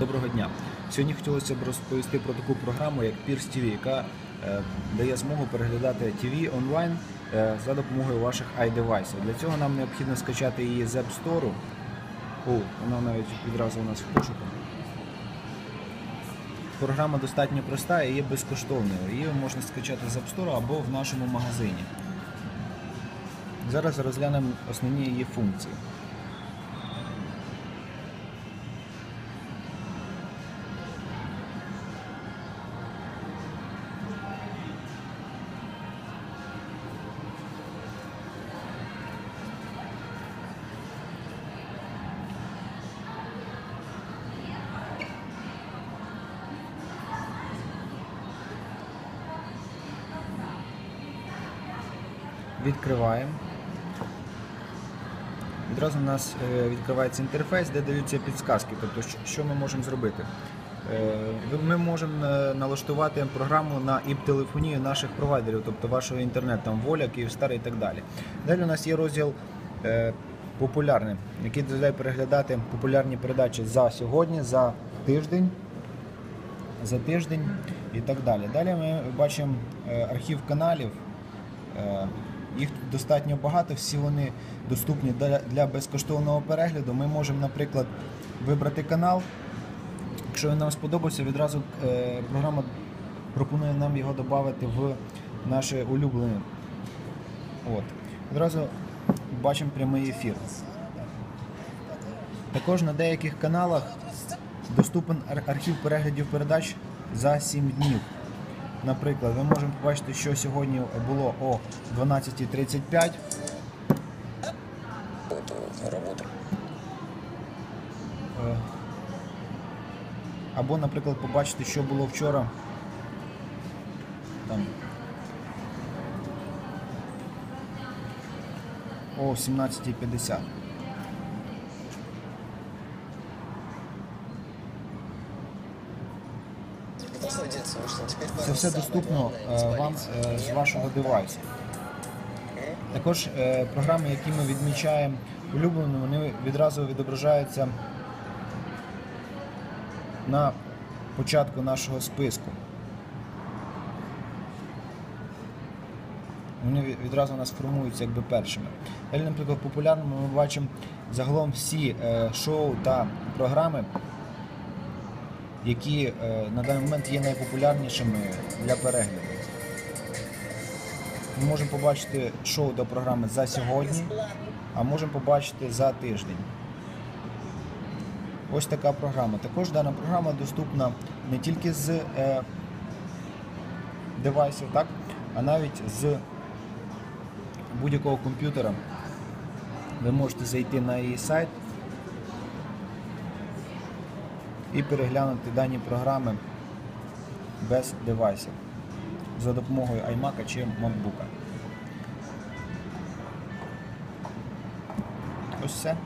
Доброго дня. Сьогодні хотілося б розповісти про таку програму, як Pierce TV, яка е, дає змогу переглядати TV онлайн е, за допомогою ваших iDevice. Для цього нам необхідно скачати її з App Store. О, вона навіть відразу у нас в пошуку. Програма достатньо проста і є безкоштовною. Її можна скачати з App Store або в нашому магазині. Зараз розглянемо основні її функції. Відкриваємо. Відразу у нас е, відкривається інтерфейс, де даються підсказки, тобто що- ми можемо зробити. Е, Ми можемо е, налаштувати програму на ІП-телефонію наших провайдерів, тобто вашого інтернету, там Воля, Київстар і так далі. Далі у нас є розділ популярний, який дозволяє переглядати популярні передачі за сьогодні, за тиждень, за тиждень і так далі. Далі ми бачимо архів каналів. Їх тут достатньо багато, всі вони доступні для, безкоштовного перегляду. Ми можемо, наприклад, вибрати канал. Якщо він нам сподобався, відразу е, програма пропонує нам його додати в наше улюблене. От. Відразу бачимо прямий ефір. Також на деяких каналах доступен архів переглядів передач за 7 днів. Наприклад, ми можемо побачити, що сьогодні було о 12.35. работа. Е, Або, наприклад, побачити, що було вчора. Там. О 17.50. Це все доступно е, вам е, з вашого девайсу. Також е, програми, які ми відмічаємо улюбленими, вони відразу відображаються на початку нашого списку. Вони відразу у нас формуються якби першими. Далі, наприклад, популярними ми бачимо загалом всі шоу та програми, які е, на даний момент є найпопулярнішими для перегляду. Ми можемо побачити шоу до програми за сьогодні, а можемо побачити за тиждень. Ось така програма. Також дана програма доступна не тільки з е, девайсів, так, а навіть з будь-якого комп'ютера. Ви можете зайти на її сайт і переглянути дані програми без девайсів за допомогою iMac чи MacBook. Ось все.